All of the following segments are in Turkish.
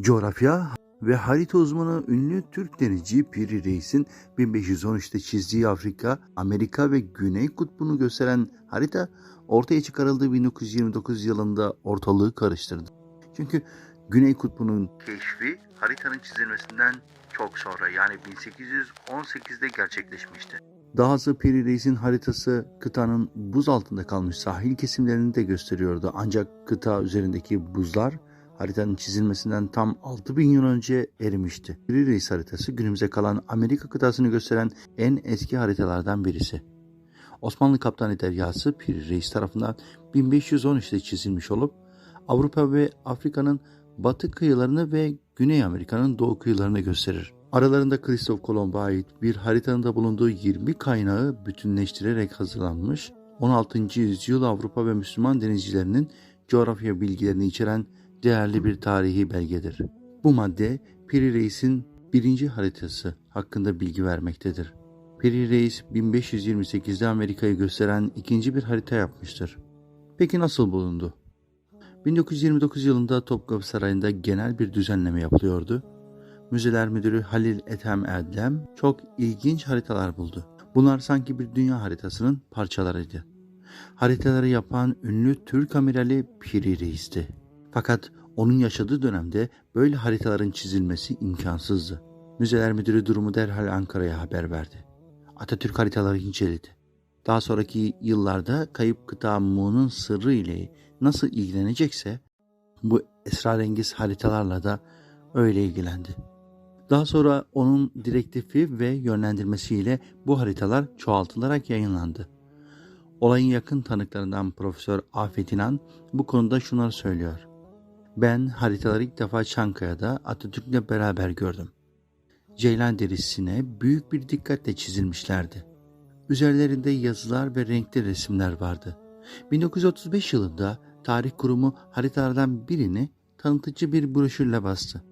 Coğrafya ve harita uzmanı ünlü Türk denizci Piri Reis'in 1513'te çizdiği Afrika, Amerika ve Güney Kutbu'nu gösteren harita ortaya çıkarıldığı 1929 yılında ortalığı karıştırdı. Çünkü Güney Kutbu'nun keşfi haritanın çizilmesinden çok sonra yani 1818'de gerçekleşmişti. Dahası Piri Reis'in haritası kıtanın buz altında kalmış sahil kesimlerini de gösteriyordu. Ancak kıta üzerindeki buzlar haritanın çizilmesinden tam 6000 yıl önce erimişti. Reis haritası günümüze kalan Amerika kıtasını gösteren en eski haritalardan birisi. Osmanlı Kaptanı Deryası Piri Reis tarafından 1513'te çizilmiş olup Avrupa ve Afrika'nın batı kıyılarını ve Güney Amerika'nın doğu kıyılarını gösterir. Aralarında Kristof Kolomb'a ait bir haritanın da bulunduğu 20 kaynağı bütünleştirerek hazırlanmış, 16. yüzyıl Avrupa ve Müslüman denizcilerinin coğrafya bilgilerini içeren değerli bir tarihi belgedir. Bu madde Piri Reis'in birinci haritası hakkında bilgi vermektedir. Piri Reis 1528'de Amerika'yı gösteren ikinci bir harita yapmıştır. Peki nasıl bulundu? 1929 yılında Topkapı Sarayı'nda genel bir düzenleme yapılıyordu. Müzeler Müdürü Halil Ethem Erdem çok ilginç haritalar buldu. Bunlar sanki bir dünya haritasının parçalarıydı. Haritaları yapan ünlü Türk amirali Piri Reis'ti. Fakat onun yaşadığı dönemde böyle haritaların çizilmesi imkansızdı. Müzeler Müdürü durumu derhal Ankara'ya haber verdi. Atatürk haritaları inceledi. Daha sonraki yıllarda kayıp kıta Mu'nun sırrı ile nasıl ilgilenecekse bu esrarengiz haritalarla da öyle ilgilendi. Daha sonra onun direktifi ve yönlendirmesiyle bu haritalar çoğaltılarak yayınlandı. Olayın yakın tanıklarından Profesör Afet İnan bu konuda şunları söylüyor. Ben haritaları ilk defa Çankaya'da Atatürk'le beraber gördüm. Ceylan derisine büyük bir dikkatle çizilmişlerdi. Üzerlerinde yazılar ve renkli resimler vardı. 1935 yılında Tarih Kurumu haritalardan birini tanıtıcı bir broşürle bastı.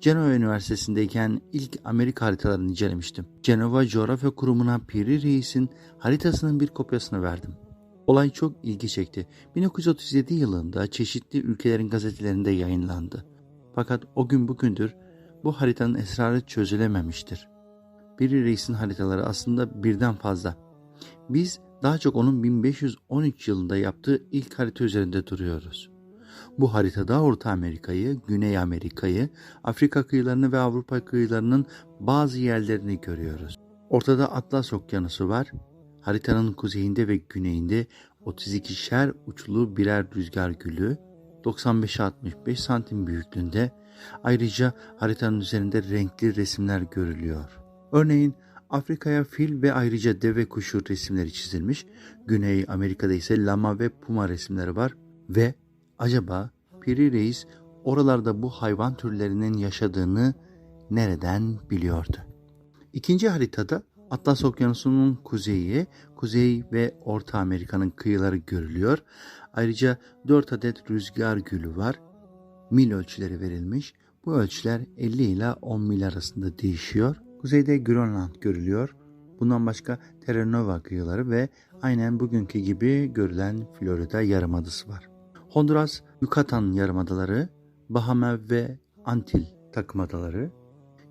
Cenova Üniversitesi'ndeyken ilk Amerika haritalarını incelemiştim. Cenova Coğrafya Kurumu'na Piri Reis'in haritasının bir kopyasını verdim. Olay çok ilgi çekti. 1937 yılında çeşitli ülkelerin gazetelerinde yayınlandı. Fakat o gün bugündür bu haritanın esrarı çözülememiştir. Piri Reis'in haritaları aslında birden fazla. Biz daha çok onun 1513 yılında yaptığı ilk harita üzerinde duruyoruz. Bu haritada Orta Amerika'yı, Güney Amerika'yı, Afrika kıyılarını ve Avrupa kıyılarının bazı yerlerini görüyoruz. Ortada Atlas Okyanusu var. Haritanın kuzeyinde ve güneyinde 32'şer uçlu birer rüzgar gülü 95-65 santim büyüklüğünde. Ayrıca haritanın üzerinde renkli resimler görülüyor. Örneğin Afrika'ya fil ve ayrıca deve kuşu resimleri çizilmiş. Güney Amerika'da ise lama ve puma resimleri var ve acaba Piri Reis oralarda bu hayvan türlerinin yaşadığını nereden biliyordu? İkinci haritada Atlas Okyanusu'nun kuzeyi, Kuzey ve Orta Amerika'nın kıyıları görülüyor. Ayrıca 4 adet rüzgar gülü var. Mil ölçüleri verilmiş. Bu ölçüler 50 ile 10 mil arasında değişiyor. Kuzeyde Grönland görülüyor. Bundan başka Terra Nova kıyıları ve aynen bugünkü gibi görülen Florida Yarımadası var. Honduras, Yucatan Yarımadaları, Bahama ve Antil takımadaları,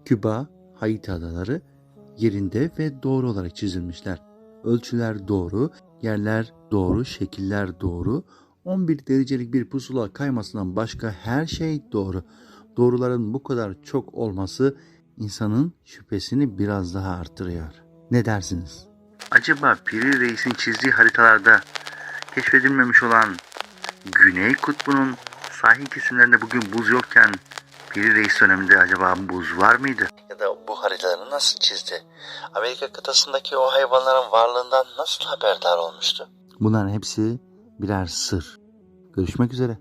Küba, Haiti adaları yerinde ve doğru olarak çizilmişler. Ölçüler doğru, yerler doğru, şekiller doğru. 11 derecelik bir pusula kaymasından başka her şey doğru. Doğruların bu kadar çok olması insanın şüphesini biraz daha arttırıyor. Ne dersiniz? Acaba Piri Reis'in çizdiği haritalarda keşfedilmemiş olan Güney Kutbu'nun sahil kesimlerinde bugün buz yokken Piri Reis döneminde acaba buz var mıydı? Da bu haritaları nasıl çizdi? Amerika kıtasındaki o hayvanların varlığından nasıl haberdar olmuştu? Bunların hepsi birer sır. Görüşmek üzere.